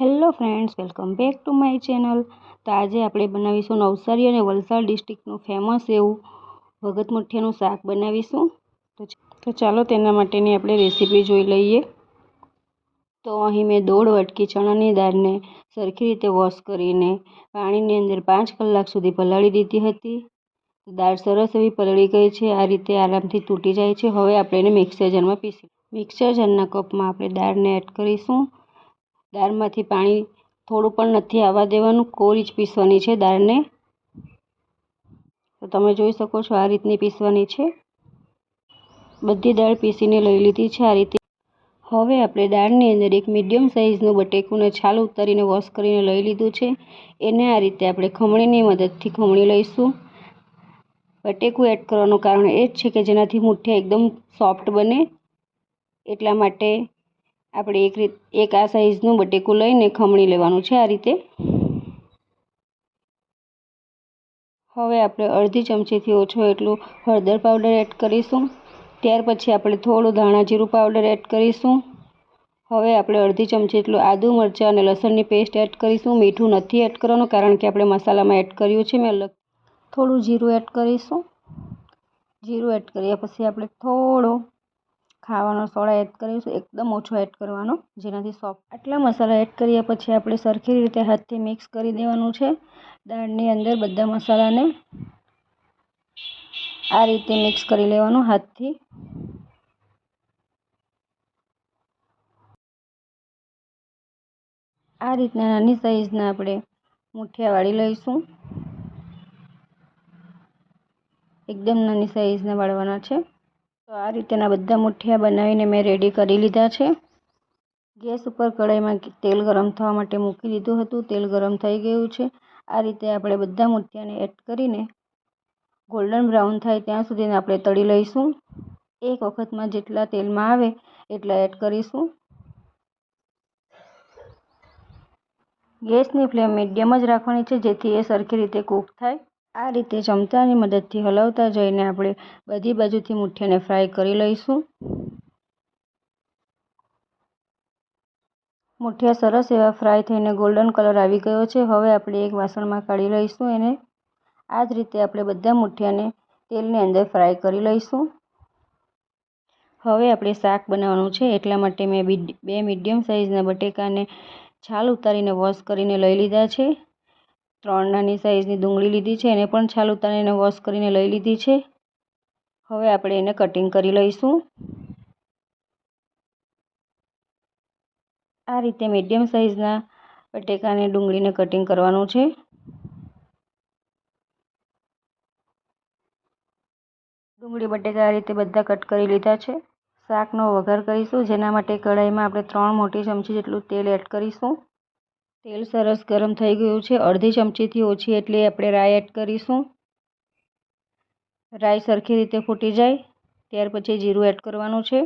Hello friends welcome back to my channel તો આજે આપણે બનાવીશું નવસારી અને વલસાડ ડિસ્ટ્રિક્ટનું ફેમસ એવું ભગત મુઠિયાનું શાક બનાવીશું. તો ચાલો તેના માટેની આપણે રેસીપી જોઈ લઈએ. તો અહીં મેં દોઢ વટકી ચણાની દાળને સરખી રીતે વોશ કરીને પાણીની અંદર પાંચ કલાક સુધી પલાળી દીધી હતી. દાળ સરસ એવી પલળી ગઈ છે, આ રીતે આરામથી તૂટી જાય છે. હવે આપણે એને મિક્સર જારમાં પીસી મિક્સર જારના કપમાં આપણે દાળને એડ કરીશું. દાળમાંથી પાણી થોડું પણ નથી આવવા દેવાનું. કોરી જ પીસવાની છે દાળને. તો તમે જોઈ શકો છો આ રીતની પીસવાની છે. બધી દાળ પીસીને લઈ લીધી છે આ રીતે. હવે આપણે દાળની અંદર એક મીડિયમ સાઇઝનું બટેકુને છાલ ઉતારીને વોશ કરીને લઈ લીધું છે. એને આ રીતે આપણે ખમણીની મદદથી ખમણી લઈશું. બટેકું એડ કરવાનું કારણ એ જ છે કે જેનાથી મુઠ્ઠી એકદમ સોફ્ટ બને. એટલા માટે આપણે એક રીત, એક આ સાઈઝનું બટેકું લઈને ખમણી લેવાનું છે આ રીતે. હવે આપણે અડધી ચમચીથી ઓછો એટલું હળદર પાવડર એડ કરીશું. ત્યાર પછી આપણે થોડું ધાણા જીરું પાવડર એડ કરીશું. હવે આપણે અડધી ચમચી એટલું આદું મરચાં અને લસણની પેસ્ટ એડ કરીશું. મીઠું નથી એડ કરવાનું કારણ કે આપણે મસાલામાં એડ કર્યું છે. મેં અલગ થોડું જીરું એડ કરીશું. જીરું એડ કર્યા પછી આપણે થોડો ખાવાનો સોડા એડ કરીશું, એકદમ ઓછો એડ કરવાનો, જેનાથી સોફ્ટ આટલા મસાલા એડ કર્યા પછી આપણે સરખી રીતે હાથથી મિક્સ કરી દેવાનું છે. દાળની અંદર બધા મસાલાને આ રીતે મિક્સ કરી લેવાનું હાથથી. આ રીતના નાની સાઈઝના આપણે મુઠિયા વાળી લઈશું. એકદમ નાની સાઈઝના વાળવાના છે. તો આ રીતેના બધા મુઠિયા બનાવીને મેં રેડી કરી લીધા છે. ગેસ ઉપર કઢાઈમાં તેલ ગરમ થવા માટે મૂકી દીધું હતું. તેલ ગરમ થઈ ગયું છે. આ રીતે આપણે બધા મુઠિયાને એડ કરીને ગોલ્ડન બ્રાઉન થાય ત્યાં સુધીને આપણે તળી લઈશું. એક વખતમાં જેટલા તેલમાં આવે એટલા એડ કરીશું. ગેસની ફ્લેમ મીડિયમ જ રાખવાની છે જેથી એ સરખી રીતે કૂક થાય. આ રીતે ચમચાની મદદથી હલાવતા જઈને આપણે બધી બાજુથી મુઠ્ઠીને ફ્રાય કરી લઈશું. મુઠિયા સરસ એવા ફ્રાય થઈને ગોલ્ડન કલર આવી ગયો છે. હવે આપણે એક વાસણમાં કાઢી લઈશું એને. આ જ રીતે આપણે બધા મુઠિયાને તેલની અંદર ફ્રાય કરી લઈશું. હવે આપણે શાક બનાવવાનું છે. એટલા માટે મેં બે મીડિયમ સાઇઝના બટેકાને છાલ ઉતારીને વોશ કરીને લઈ લીધા છે. ત્રણ નાની સાઇઝની ડુંગળી લીધી છે, એને પણ છાલ ઉતારીને વોશ કરીને લઈ લીધી છે. હવે આપણે એને કટિંગ કરી લઈશું. આ રીતે મીડિયમ સાઇઝના બટેકાને ડુંગળીને કટિંગ કરવાનું છે. ડુંગળી બટેકા આ રીતે બધા કટ કરી લીધા છે. શાકનો વઘાર કરીશું, જેના માટે કઢાઈમાં આપણે ત્રણ મોટી ચમચી જેટલું તેલ એડ કરીશું. તેલ સરસ ગરમ થઈ ગયું છે. અડધી ચમચીથી ઓછી એટલી આપણે રાઈ એડ કરીશું. રાઈ સરખી રીતે ફૂટી જાય. ત્યાર પછી જીરું એડ કરવાનું છે.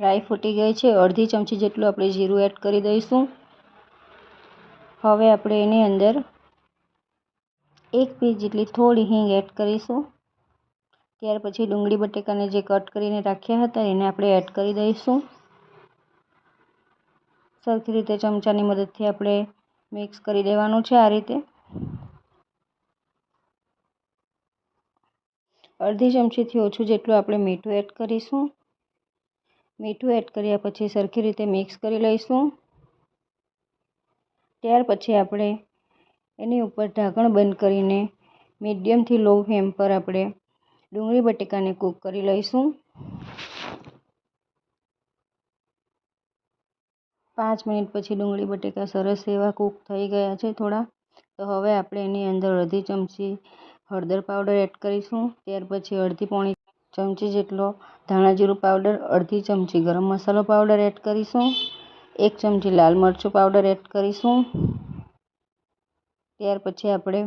રાઈ ફૂટી ગઈ છે. અડધી ચમચી જેટલું આપણે જીરું એડ કરી દઈશું. હવે આપણે એની અંદર એક પીસ જેટલી થોડી હિંગ એડ કરીશું. ત્યાર પછી ડુંગળી બટેકાને જે કટ કરીને રાખ્યા હતા એને આપણે એડ કરી દઈશું. સરખી રીતે ચમચાની મદદથી આપણે મિક્સ કરી દેવાનું છે આ રીતે. અડધી ચમચીથી ઓછું જેટલું આપણે મીઠું એડ કરીશું. મીઠું એડ કર્યા પછી સરખી રીતે મિક્સ કરી લઈશું. ત્યાર પછી આપણે એની ઉપર ઢાંકણ બંધ કરીને મીડિયમથી લો ફ્લેમ પર આપણે ડુંગળી બટેકાને કૂક કરી લઈશું. પાંચ મિનિટ પછી ડુંગળી, બટેકા સરસ એવા કૂક થઈ ગયા છે થોડા. તો હવે આપણે એની અંદર અડધી ચમચી હળદર પાવડર એડ કરીશું. ત્યાર પછી અડધી પોણી ચમચી જેટલો ધાણા જીરું પાવડર અડધી ચમચી ગરમ મસાલો પાવડર એડ કરીશું. એક ચમચી લાલ મરચું પાવડર એડ કરીશું. ત્યાર પછી આપણે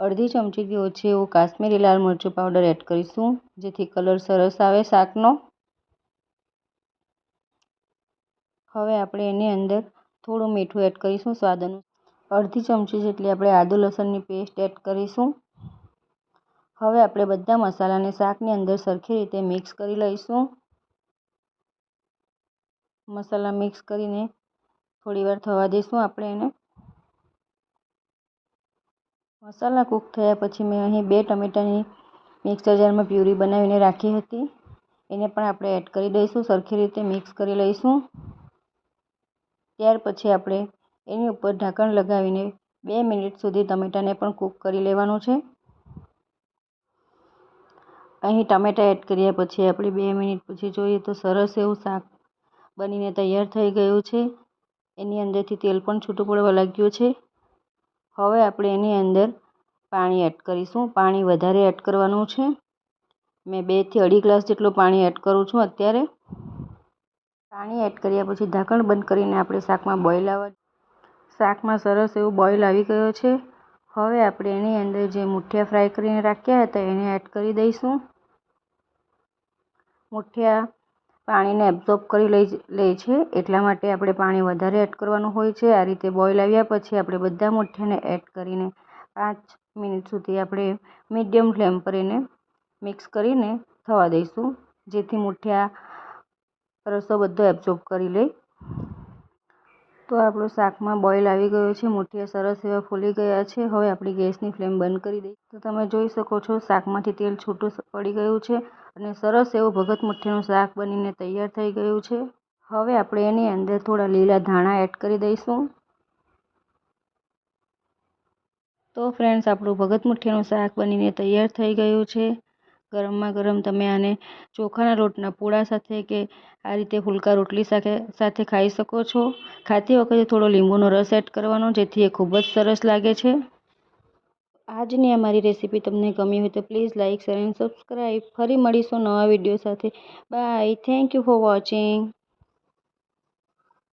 અડધી ચમચીથી ઓછી એવું કાશ્મીરી લાલ મરચું પાવડર એડ કરીશું, જેથી કલર સરસ આવે શાકનો. હવે આપણે એની અંદર થોડું મીઠું એડ કરીશું સ્વાદ અડધી ચમચી જેટલી આપણે આદુ લસણની પેસ્ટ એડ કરીશું. હવે આપણે બધા મસાલાને શાકની અંદર સરખી રીતે મિક્સ કરી લઈશું. મસાલા મિક્સ કરીને થોડીવાર થવા દઈશું આપણે એને. મસાલા કૂક થયા પછી મેં અહીં બે ટમેટાની મિક્સર જારમાં પ્યુરી બનાવીને રાખી હતી. એને પણ આપણે એડ કરી દઈશું, સરખી રીતે મિક્સ કરી લઈશું. ત્યાર પછી આપણે એની ઉપર ઢાંકણ લગાવીને બે મિનિટ સુધી ટમેટાને પણ કૂક કરી લેવાનું છે. અહીં ટમેટાં એડ કર્યા પછી આપણે બે મિનિટ પછી જોઈએ તો સરસ એવું શાક બનીને તૈયાર થઈ ગયું છે. એની અંદરથી તેલ પણ છૂટું પડવા લાગ્યું છે. હવે આપણે એની અંદર પાણી એડ કરીશું. પાણી વધારે એડ કરવાનું છે. મેં બેથી અઢી ગ્લાસ જેટલું પાણી એડ કરું છું અત્યારે. પાણી એડ કર્યા પછી ઢાંકણ બંધ કરીને આપણે શાકમાં બોઇલ આવવા શાકમાં સરસ એવું બોઇલ આવી ગયો છે. હવે આપણે એની અંદર જે મુઠિયા ફ્રાય કરીને રાખ્યા હતા એને એડ કરી દઈશું. મુઠિયા પાણીને એબ્ઝોર્બ કરી લઈ લે છે. એટલા માટે આપણે પાણી વધારે એડ કરવાનું હોય છે. આ રીતે બોઇલ આવ્યા પછી આપણે બધા મુઠિયાને એડ કરીને પાંચ મિનિટ સુધી આપણે મીડિયમ ફ્લેમ પર એને મિક્સ કરીને થવા દઈશું. જેથી મુઠિયા રસો બધો એબ્ઝોર્બ કરી લે તો આપણું શાકમાં બોઇલ આવી ગયું છે, મુઠિયા સરસ એવા ફૂલી ગયા છે. હવે આપણી ગેસની ફ્લેમ બંધ કરી દઈ. તો તમે જોઈ શકો છો, શાકમાંથી તેલ છૂટું પડી ગયું છે અને સરસ એવું ભગત મુઠ્ઠીનું શાક બનીને તૈયાર થઈ ગયું છે. હવે આપણે એની અંદર થોડા લીલા ધાણા એડ કરી દઈશું. તો ફ્રેન્ડ્સ આપણું ભગત મુઠ્ઠીનું શાક બનીને તૈયાર થઈ ગયું છે. ગરમમાં ગરમ તમે આને ચોખાના લોટના પૂળા સાથે કે આ રીતે ફુલકા રોટલી સાથે સાથે ખાઈ શકો છો. ખાતી વખતે થોડો લીંબુનો રસ એડ કરવાનો, જેથી એ ખૂબ જ સરસ લાગે છે. આજની અમારી રેસીપી તમને ગમી હોય તો please like share, and subscribe. ફરી મળીશું નવા વીડિયો સાથે. Bye. Thank you for watching.